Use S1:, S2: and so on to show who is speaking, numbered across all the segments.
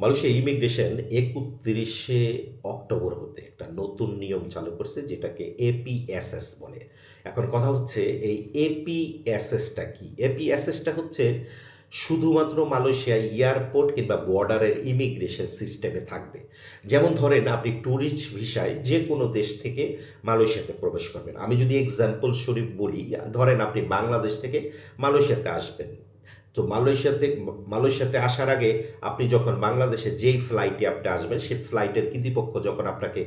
S1: Malaysia immigration একত্রিশে October হতে একটা নতুন নিয়ম চালু করছে, যেটাকে এপিএসএস বলে। এখন কথা হচ্ছে, এই এপিএসএসটা কি? এপিএসএসটা হচ্ছে শুধুমাত্র মালয়েশিয়া এয়ারপোর্ট কিংবা বর্ডারের ইমিগ্রেশন সিস্টেমে থাকবে। যেমন ধরেন, আপনি ট্যুরিস্ট ভিসায় যে কোনো দেশ থেকে মালয়েশিয়াতে প্রবেশ করবেন। আমি যদি এক্সাম্পল শরীফ বলি, ধরেন আপনি বাংলাদেশ থেকে মালয়েশিয়াতে আসবেন। তো মালয়েশিয়াতে মালয়েশিয়াতে আসার আগে আপনি যখন বাংলাদেশে যেই ফ্লাইটে আপনি আসবেন, সেই ফ্লাইটের কৃতিপক্ষ যখন আপনাকে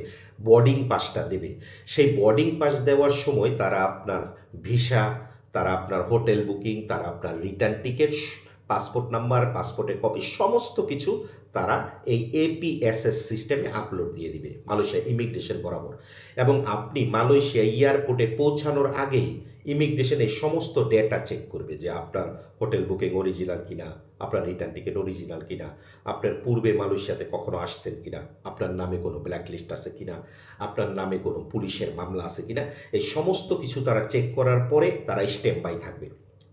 S1: বোর্ডিং পাসটা দেবে, সেই বোর্ডিং পাস দেওয়ার সময় তারা আপনার ভিসা তারা আপনার হোটেল বুকিং তারা আপনার রিটার্ন টিকিট পাসপোর্ট নাম্বার পাসপোর্টের কপি, সমস্ত কিছু তারা এই এপিএসএস সিস্টেমে আপলোড দিয়ে দিবে, মালয়েশিয়া ইমিগ্রেশন বরাবর। এবং আপনি মালয়েশিয়া এয়ারপোর্টে পৌঁছানোর আগেই ইমিগ্রেশন এই সমস্ত ডেটা চেক করবে যে আপনার হোটেল বুকিং অরিজিনাল কিনা, আপনার রিটার্ন টিকিট অরিজিনাল কিনা, আপনার পূর্বে মালয়েশিয়াতে কখনো আসছেন কিনা, আপনার নামে কোনো ব্ল্যাক লিস্ট আছে কিনা, আপনার নামে কোনো পুলিশের মামলা আছে কিনা, এই সমস্ত কিছু তারা চেক করার পরে তারা স্টেপ বাই থাকবে।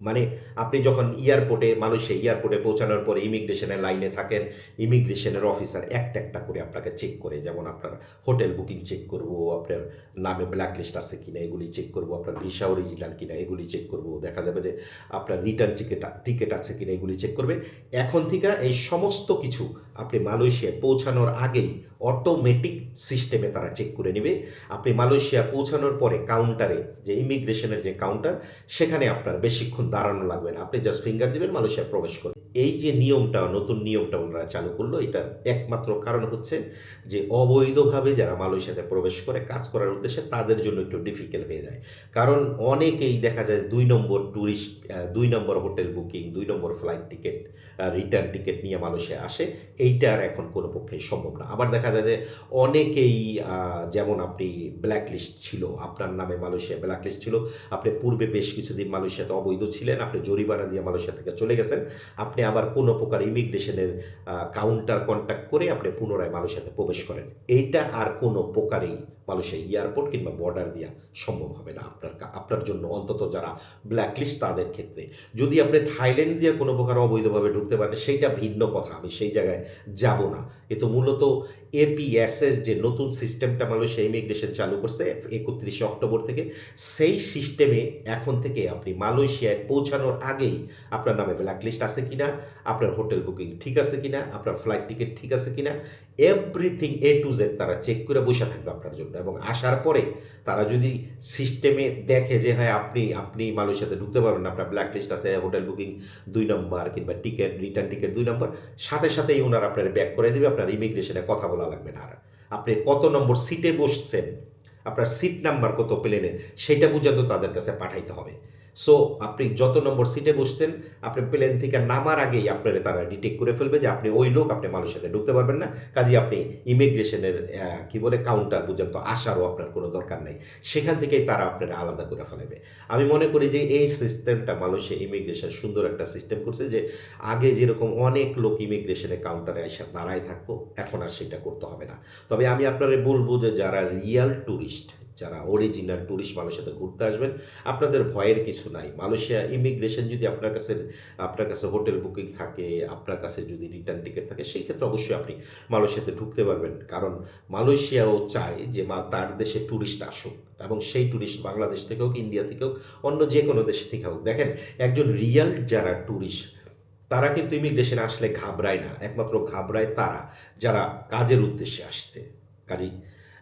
S1: মানে আপনি যখন এয়ারপোর্টে মানুষে এয়ারপোর্টে পৌঁছানোর পরে ইমিগ্রেশনের লাইনে থাকেন ইমিগ্রেশনের অফিসার একটা একটা করে আপনাকে চেক করে, যেমন আপনার হোটেল বুকিং চেক করব, আপনার নামে ব্ল্যাক লিস্ট আছে কিনা, এগুলি চেক করব, আপনার ভিসা অরিজিনাল কিনা, এগুলি চেক করব, দেখা যাবে যে আপনার রিটার্ন টিকিট টিকিট আছে কিনা, এগুলি চেক করবে। এখন থেকে এই সমস্ত কিছু আপনি মালয়েশিয়ায় পৌঁছানোর আগেই অটোমেটিক সিস্টেমে তারা চেক করে নেবে। আপনি মালয়েশিয়া পৌঁছানোর পরে কাউন্টারে যে ইমিগ্রেশনের যে কাউন্টার সেখানে আপনার বেশিক্ষণ দাঁড়ানো লাগবে না। আপনি জাস্ট ফিঙ্গার দিবেন মালয়েশিয়া প্রবেশ করবেন এই যে নিয়মটা, নতুন নিয়মটা ওনারা চালু করল এটা একমাত্র কারণ হচ্ছে যে অবৈধভাবে যারা মালয়েশিয়াতে প্রবেশ করে, কাজ করার উদ্দেশ্যে তাদের জন্য একটু ডিফিকাল্ট হয়ে যায়। কারণ অনেকেই দেখা যায় দুই নম্বর ট্যুরিস্ট দুই নম্বর হোটেল বুকিং দুই number flight ticket return ticket নিয়ে মালয়েশিয়া আসে, এইটা আর এখন কোনো পক্ষেই সম্ভব না। আবার দেখা যায় যে অনেকেই যেমন আপনি ব্ল্যাক লিস্ট ছিল, আপনার নামে মালয়েশিয়া ব্ল্যাক লিস্ট ছিল, আপনি পূর্বে বেশ কিছুদিন মালয়েশিয়াতে অবৈধ ছিলেন, আপনি জরিমানা দিয়ে মালয়েশিয়া থেকে চলে গেছেন, আপনি আবার কোনো প্রকার ইমিগ্রেশনের কাউন্টার কন্ট্যাক্ট করে আপনি পুনরায় মালয়েশিয়াতে প্রবেশ করেন। এইটা আর কোনো প্রকারেই মালয়েশিয়া এয়ারপোর্ট কিংবা বর্ডার দেওয়া সম্ভব হবে না আপনার কা- আপনার জন্য। অন্তত যারা ব্ল্যাকলিস্ট তাদের ক্ষেত্রে। যদি আপনি থাইল্যান্ড দিয়ে কোনো প্রকার অবৈধভাবে ঢুকতে পারেন, সেইটা ভিন্ন কথা। আমি সেই জায়গায় যাব না। কিন্তু মূলত এপিএসএস যে নতুন সিস্টেমটা মালয়েশিয়া ইমিগ্রেশন চালু করছে একত্রিশে অক্টোবর থেকে, সেই সিস্টেমে এখন থেকে আপনি মালয়েশিয়ায় পৌঁছানোর আগেই আপনার নামে ব্ল্যাক লিস্ট আছে কিনা, আপনার হোটেল বুকিং ঠিক আছে কিনা, আপনার ফ্লাইট টিকিট ঠিক আছে কিনা এভরিথিং এ টু জেড তারা চেক করে বসে থাকবে আপনার জন্য। এবং আসার পরে তারা যদি সিস্টেমে দেখে যে হ্যাঁ আপনি আপনি মানুষের সাথে ঢুকতে পারবেন আপনার ব্ল্যাক লিস্ট আছে হোটেল বুকিং দুই নম্বর কিংবা টিকিট রিটার্ন টিকিট দুই নম্বর সাথে সাথেই ওনারা আপনার ব্যাক করে দেবে, আপনার ইমিগ্রেশনে কথা বলা লাগবে না আর। আপনি কত নম্বর সিটে বসছেন, আপনার সিট নাম্বার কত প্লেনে সেটা বুঝে তো তাদের কাছে পাঠাইতে হবে। সো আপনি যত নম্বর সিটে বসছেন, আপনি প্লেন থেকে নামার আগেই আপনার তারা ডিটেক্ট করে ফেলবে যে আপনি ওই লোক, আপনি মানুষের সাথে ঢুকতে পারবেন না। কাজে আপনি ইমিগ্রেশনের কি বলে কাউন্টার পর্যন্ত আসারও আপনার কোনো দরকার নেই। সেখান থেকেই তারা আপনার আলাদা করে ফেলাবে আমি মনে করি যে এই সিস্টেমটা মালয়েশিয়া ইমিগ্রেশন সুন্দর একটা সিস্টেম করছে যে আগে যেরকম অনেক লোক ইমিগ্রেশনে কাউন্টারে এসে দাঁড়ায় থাকতো, এখন আর সেটা করতে হবে না। তবে আমি আপনাদের বলব যে যারা রিয়াল ট্যুরিস্ট যারা অরিজিনাল ট্যুরিস্ট মালয়েশিয়াতে ঘুরতে আসবেন, আপনাদের ভয়ের কিছু নাই। মালয়েশিয়া ইমিগ্রেশন যদি আপনার কাছে আপনার কাছে হোটেল বুকিং থাকে, আপনার কাছে যদি রিটার্ন টিকিট থাকে, সেই ক্ষেত্রে অবশ্যই আপনি মালয়েশিয়াতে ঢুকতে পারবেন। কারণ মালয়েশিয়াও চায় যে মা, তার দেশে ট্যুরিস্ট আসুক এবং সেই ট্যুরিস্ট বাংলাদেশ থেকে হোক ইন্ডিয়া থেকে হোক, অন্য যে কোনো দেশ থেকে হোক। দেখেন, একজন রিয়াল যারা ট্যুরিস্ট তারা কিন্তু ইমিগ্রেশনে আসলে ঘাবড়ায় না। একমাত্র ঘাবড়ায় তারা, যারা কাজের উদ্দেশ্যে আসছে। কাজেই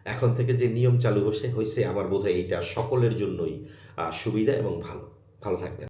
S1: এখন থেকে যে নিয়ম চালু হয়েছে হয়েছে আমার বোধহয় এইটা সকলের জন্যই সুবিধা এবং ভালো। ভালো থাকবেন।